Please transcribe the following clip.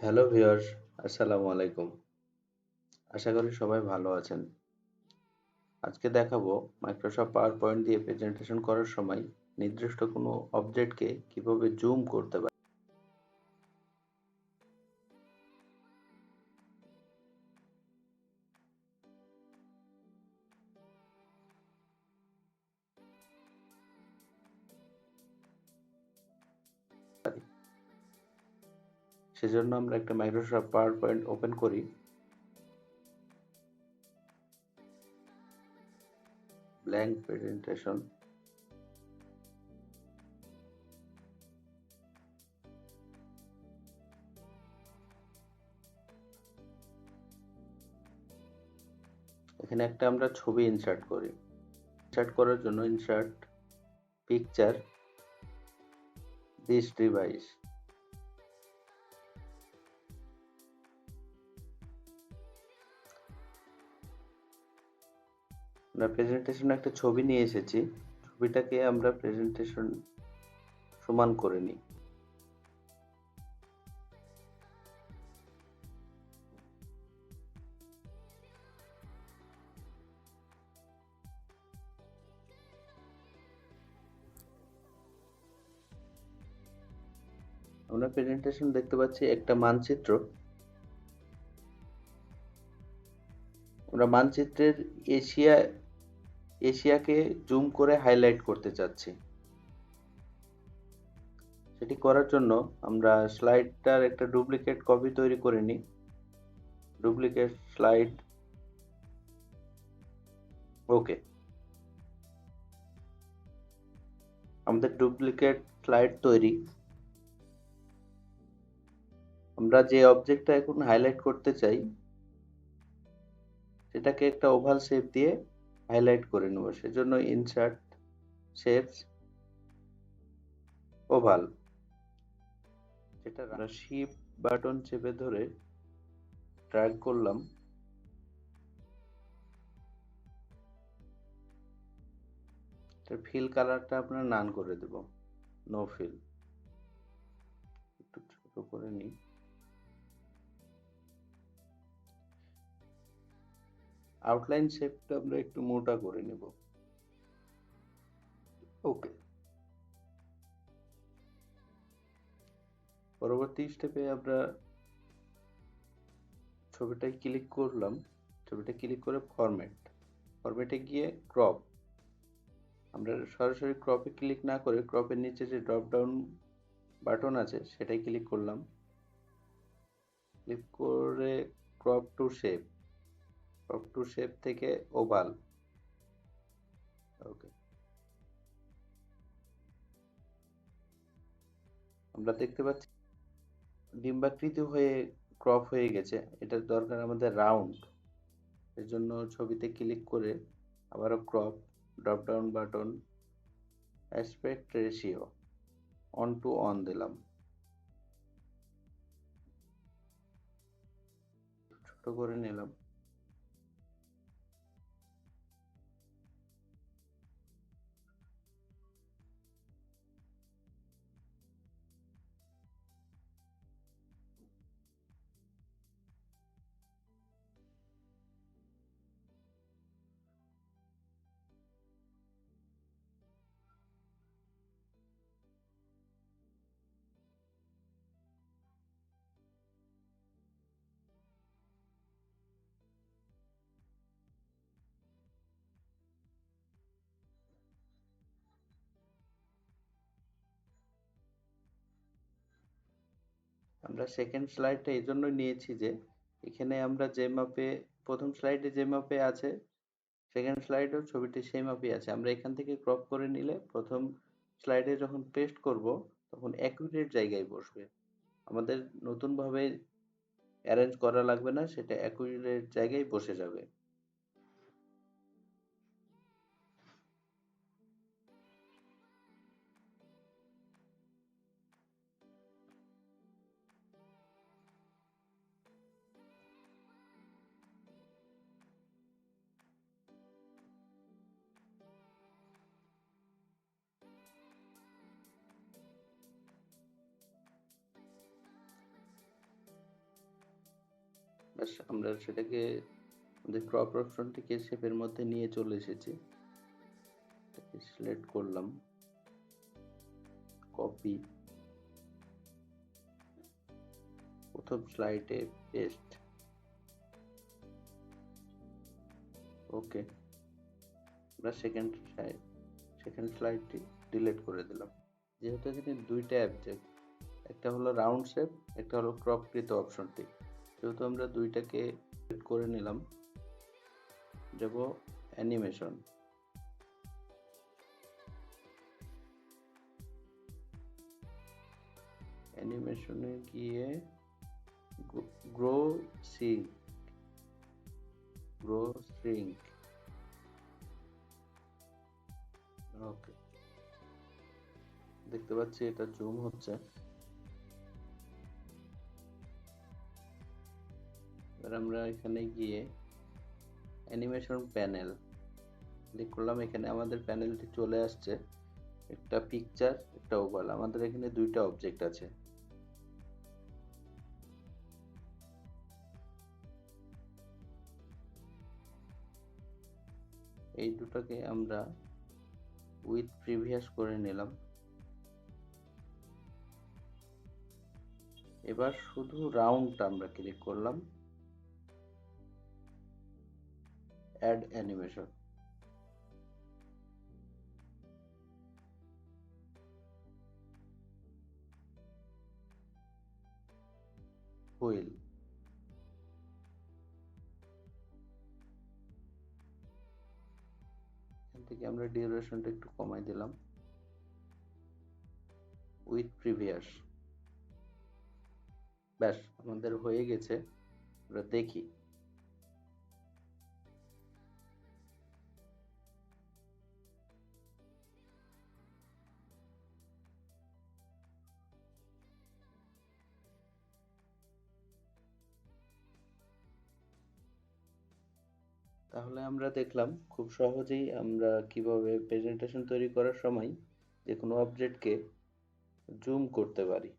Hello viewer আসসালামু আলাইকুম। আশা করি সবাই ভালো আছেন। আজকে দেখাবো মাইক্রোসফট পাওয়ার পয়েন্ট দিয়ে প্রেজেন্টেশন করার সময় নির্দিষ্ট কোনো অবজেক্টকে কীভাবে জুম করতে সেজন্য আমরা একটা মাইক্রোসফট পাওয়ার পয়েন্ট ওপেন করি। ব্ল্যাঙ্ক প্রেজেন্টেশন এখানে একটা আমরা ছবি ইনসার্ট করি। ইনসার্ট করার জন্য ইনসার্ট পিকচার দিস ডিভাইস আমরা প্রেজেন্টেশনে একটা ছবি নিয়ে এসেছি। ছবিটাকে আমরা প্রেজেন্টেশন সমান করে নিই। আমরা প্রেজেন্টেশন দেখতে পাচ্ছি একটা মানচিত্র। আমরা মানচিত্রের এশিয়া এশিয়াকে জুম করে হাইলাইট করতে চাচ্ছি। সেটি করার জন্য আমরা স্লাইডটার একটা ডুপ্লিকেট কপি তৈরি করে নিই। ডুপ্লিকেট স্লাইড ওকে আমাদের ডুপ্লিকেট স্লাইড তৈরি। আমরা যে অবজেক্টটা এখন হাইলাইট করতে চাই, সেটাকে একটা ওভাল শেপ দিয়ে হাইলাইট করে নেব। সেজন্য ইনসার্ট শেপস ওভাল যেটা শিপ বাটন চেপে ধরে ড্র্যাগ করলাম। ফিল কালারটা আপনার নান করে দেব। নো ফিল একটু ছোট করে নিই। আউটলাইন শেপটা আমরা একটু মোটা করে নেব। ওকে পরবর্তী স্টেপে আমরা ছবিটায় ক্লিক করলাম। ছবিটা ক্লিক করে ফরম্যাট ফরম্যাটে গিয়ে ক্রপ আমরা সরাসরি ক্রপে ক্লিক না করে ক্রপের নিচে যে ড্রপ ডাউন বাটন আছে, সেটাই ক্লিক করলাম। ক্লিক করে crop to shape crop to shape থেকে ওভাল ওকে আমরা দেখতে পাচ্ছি ডিম্বাকৃতি হয়ে ক্রপ হয়ে গেছে। এটার দরকার আমাদের রাউন্ড এর জন্য ছবিতে ক্লিক করে আবারও crop drop down button aspect ratio one to one দিলাম। ছোট করে নিলাম। আমরা সেকেন্ড স্লাইডটা এই জন্য নিয়েছি যে, এখানে আমরা যে মাপে, প্রথম স্লাইডে যে মাপে আছে সেকেন্ড স্লাইডেও ছবিটি সেই মাপে আছে। আমরা এখান থেকে ক্রপ করে নিলে প্রথম স্লাইডে যখন পেস্ট করব, তখন অ্যাকুরেট জায়গায় বসবে। আমাদের নতুনভাবে অ্যারেঞ্জ করা লাগবে না, সেটা অ্যাকুরেট জায়গায় বসে যাবে। ব্যাস, আমরা সেটাকে আমাদের ক্রপ অপশনটিকে শেপের মধ্যে নিয়ে চলে এসেছি। সিলেক্ট করলাম। কপি প্রথম স্লাইডে পেস্ট ওকে আমরা সেকেন্ড স্লাইড সেকেন্ড স্লাইডটি ডিলিট করে দিলাম। যেহেতু এখানে দুইটা অবজেক্ট একটা হলো রাউন্ড শেপ একটা হলো ক্রপকৃত অপশনটি যেহেতু আমরা দুইটাকে করে নিলাম, যাব অ্যানিমেশন অ্যানিমেশনে গিয়ে grow shrink grow shrink okay দেখতে পাচ্ছি এটা জুম হচ্ছে। এবার আমরা এখানে গিয়ে অ্যানিমেশন প্যানেল ক্লিক করলাম। এখানে আমাদের প্যানেলটি চলে আসছে। একটা পিকচার একটা ওভাল আমাদের এখানে দুইটা অবজেক্ট আছে। এই দুটোকে আমরা উইথ প্রিভিয়াস করে নিলাম। এবার শুধু রাউন্ডটা আমরা ক্লিক করলাম। Add animation. হুইল। এখান থেকে আমরা ডিউরেশনটা একটু কমাই দিলাম। With previous. ব্যাস, আমাদের হয়ে গেছে। আমরা দেখি। তাহলে আমরা দেখলাম খুব সহজেই আমরা কীভাবে প্রেজেন্টেশন তৈরি করার সময় যে কোনো অবজেক্টকে জুম করতে পারি।